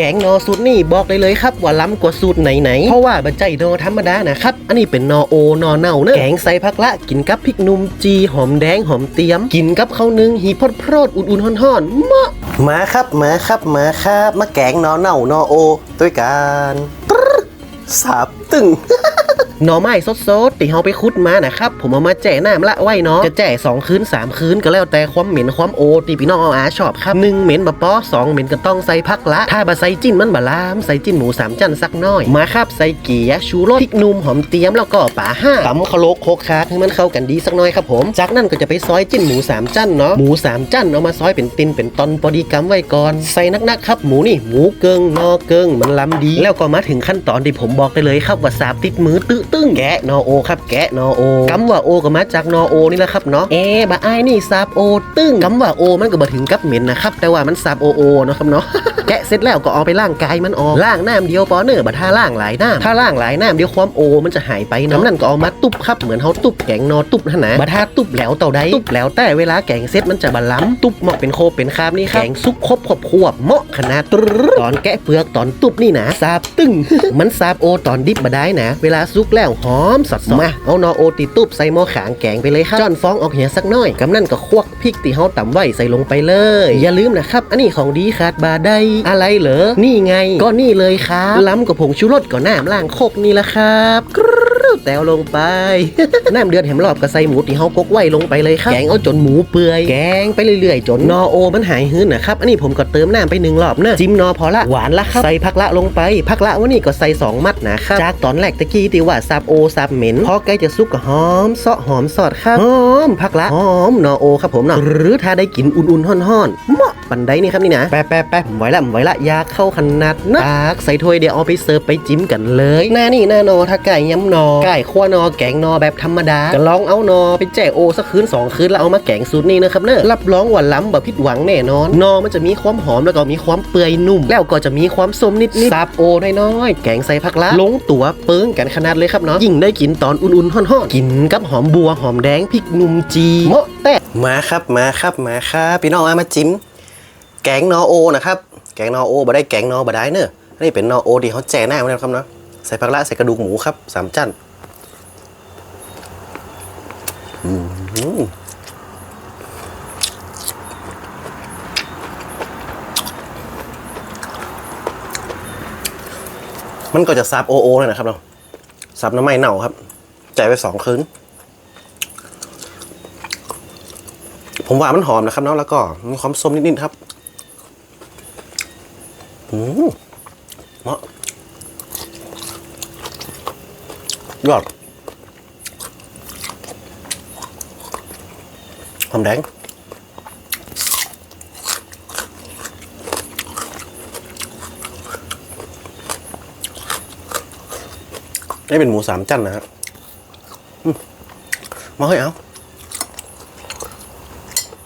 กงนอสูตรนี่บอกได้เลยครับว่าล้ำกว่าสูตรไหนๆ เพราะว่าบัจใจนอธรรมดานะครับ อันนี้เป็นนอโอนอเน่าเนอะแกงใส่ผักละกินกับพริกนุ่มจีหอมแดงหอมเตียม กินกับข้าวนึ่งหีพดพรดอุ่นๆห่อนๆเหมาะมาครับมาครับมาครับมาแกงนอเน่านอโอด้วยกันตรึ๊ดสาบตึง หน่อไม้สดๆที่เราไปคุดมานะครับ ผมเอามาแจ่น้ำละไว้เนาะจะแจ่สองคืนสามคืนก็แล้วแต่ความเหม็นความโอที่พี่น้องเอาอาชอบครับหนึ่งเหม็นบะป๊อสองเหม็นก็ต้องใส่พักละ ถ้าบะใส่จิ้นมันบะลามใส่จิ้นหมูสามจันสักน้อย มาครับใส่เกี๊ยชูรสพริกนุ่มหอมเตียมแล้วก็ป่าห้าตำคาโลกโคกคาให้มันเข้ากันดีสักน้อยครับผมจากนั้นก็จะไปซอยจิ้นหมูสามจันเนาะหมูสามจันเอามาซอยเป็นตินเป็นตอนพอดีกำไว้ก่อนใส่นักๆครับหมูนี่หมูเกิงนอเกิงมันล้ำดี แล้วก็มาถึงขั้นตอนที่ผมบอกได้เลยครับว่าสาบติดมือตื้อตึ้งแกะนอโอครับแกะนอโอกำว่าโอก็มาจากนอโอนี่แหละครับเนาะเอ๊ะบะอ้นี่สับโอตึ้งกำว่าโอมันก็บ่ถึงกับเหม็นนะครับแต่ว่ามันสับโอโอเนาะครับเนาะ แกะเสร็จแล้วก็เอาไปล้างกายมันออกล้างน้ำเดียวปอเนอร์บัดถ้าล้างหลายน้ำถ้าล้างหลายน้ำเดียวความโอมันจะหายไปน้ำนั่นก็เอามาตุบครับเหมือนเขาตุบแกงนอตุบนะนบัดถ้าตุบแล้วเต่าใดตุบแล้วแต่เวลาแกงเสร็จมันจะบะล้ำตุบเหมาะเป็นโคเป็นคาบนี่ครับแกงซุปครบครบควบเหมาะขนาดตอนแกะเปลือกตอนตุบนี่นะซาบตึ้งมันซาบโอตอนดิบมาได้นะ เวลาซุกแล้วหอมสดๆมาเอานอโอติตุบใส่หม้อขางแกงไปเลยครับจอนฟองออกเหียสักน่อยกำนั่นก็ควักพริกที่เฮาตำไว้ใส่ลงไปเลย อย่าลืมนะครับ อันนี้ของดีขาดบาได้อะไรเหรอ นี่ไง ก็นี่เลยครับ ล้ำกับผงชูรสก็น้ำล่างโคกนี่ละครับ แตวลงไป น้ำเดือดแหมรอบก็ใส่หมูที่เฮากกไว้ลงไปเลยครับแกงเอาจนหมูเปื่อยแกงไปเรื่อยๆ จนนอโอมันหายหื้นนะครับอันนี้ผมก็เติมน้ำไปหนึ่งรอบเนอะจิ้มนอพอละหวานละครับใส่ผักละลงไปผักละวันนี้ก็ใส่สองมัดนะครับจากตอนแรกตะกี้ที่ว่าซาบโอซาบเหม็นพอใกล้จะสุกก็หอมเสาะหอมสอดครับหอมผักละหอมนอโอครับผมเนาะหรือถ้าได้กินอุ่นๆห่อนๆเหมาะปันไดนี่ครับนี่นะแป๊ะแป๊ะแป๊ะผมไว้ละผมไว้ละยากเข้าขนาดนะตักใส่ถ้วยเดี๋ยวเอาไปเสิร์ฟไปจิ้มกันเลยหน้านี่หน้านอถ้าไก่ย้ำนอไก่ขั้วนอแกงนอแบบธรรมดาก็ลองเอานอไปแจ่โอสักคืนสองคืนแล้วเอามาแกงสูตรนี้นะครับเนอะรับรองว่าล้ำแบบผิดหวังแน่นอน นอมันจะมีความหอมแล้วก็มีความเปื่อยนุ่ม แล้วก็จะมีความส้มนิดๆซาบโอน้อยๆแกงใส่ผักละลงตัวเปิ้งกันขนาดเลยครับเนาะยิ่งได้กินตอนอุ่นๆห่อนๆกินกับหอมบัวหอมแดงพริกหนุ่มจีเหมาะแต่มาครับมาครับมาครับพี่น้องเอามาจิ้มแกงนอโอนะครับแกงนอโอบ่ได้แกงนอบ่ได้เนอะนี่เป็นนอโอที่เขาแจ่หน้ามาแล้วครับเนาะใส่ผักละใส่กระดูกหมูครับสามจันอื มันก็จะซับโอโอเลยนะครับเนาซับน้ำไม่เน่าครับจ่ายไปสองคืนผมว่ามันหอมนะครับเนาะแล้วก็มีความส้มนิดๆครับอืมเหมาะยอด หอมแดงนี่เป็นหมูสามจันนะครับมาเฮ้ยเอา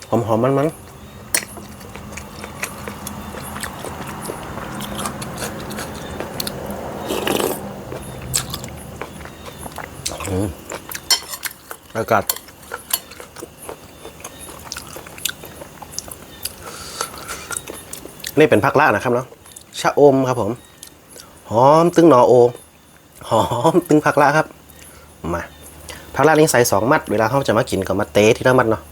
หอมหอมมันมันๆอากาศ นี่เป็นผักละนะครับเนาะชะอมครับผม หอมตึงหนอโอ หอมตึงผักละครับ มาผักละนี่ใส่สองมัด เวลาเขาจะมากินก็มาเตะทีละมัดเนาะ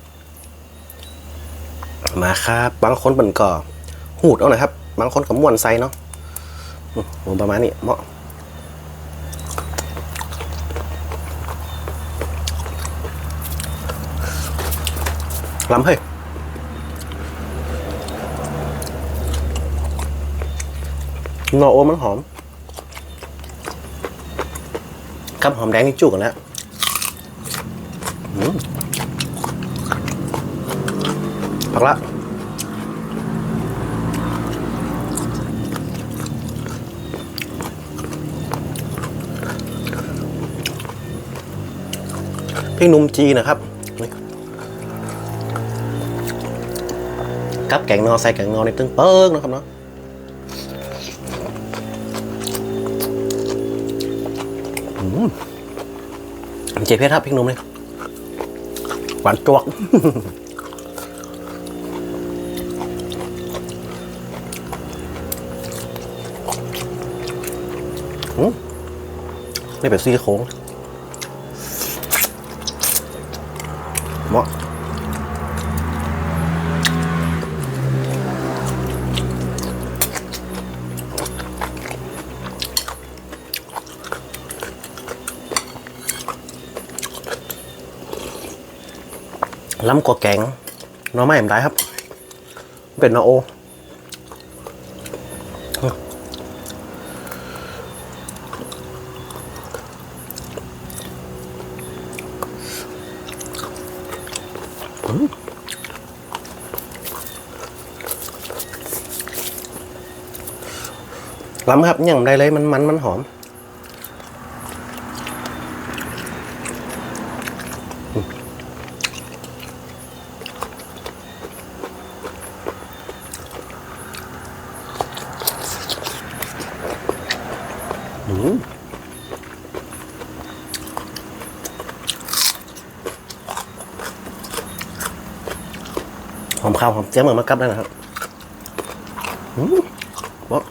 มาครับบางคนมันก็หูดเอาหน่อยครับ บางคนก็ม้วนใส่เนาะอืมประมาณนี้เหมาะล้ำเฮ้ย หนอโอมันหอม ครับหอมแดงนี่จุกกันแล้วอืมผักละพริกหนุ่มจีนะครับนี่กับแกงนอใส่แกงนอในตึ้งเปิ้งนะครับเนาะ เจ๊เพชรครับพริกหนุ่มเลยหวานจวกออืมนี่เป็นซี่โค้งเหมาะ ล้ำกว่าแกงน้อไม่เอ็มได้ครับ เป็นนอโอล้ำครับยังได้เลยมันมันมันหอม หอมข้าวหอมเจี๊ยบเหมือนมะกับได้นะครับอืมบอก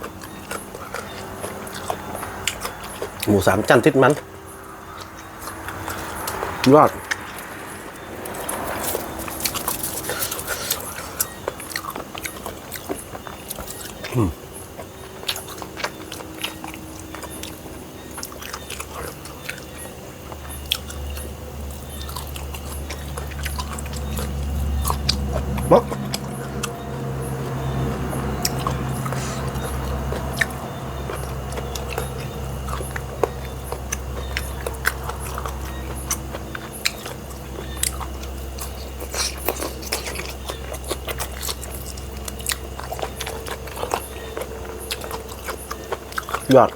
หมูสามจันติดมันยอดอืม ยอด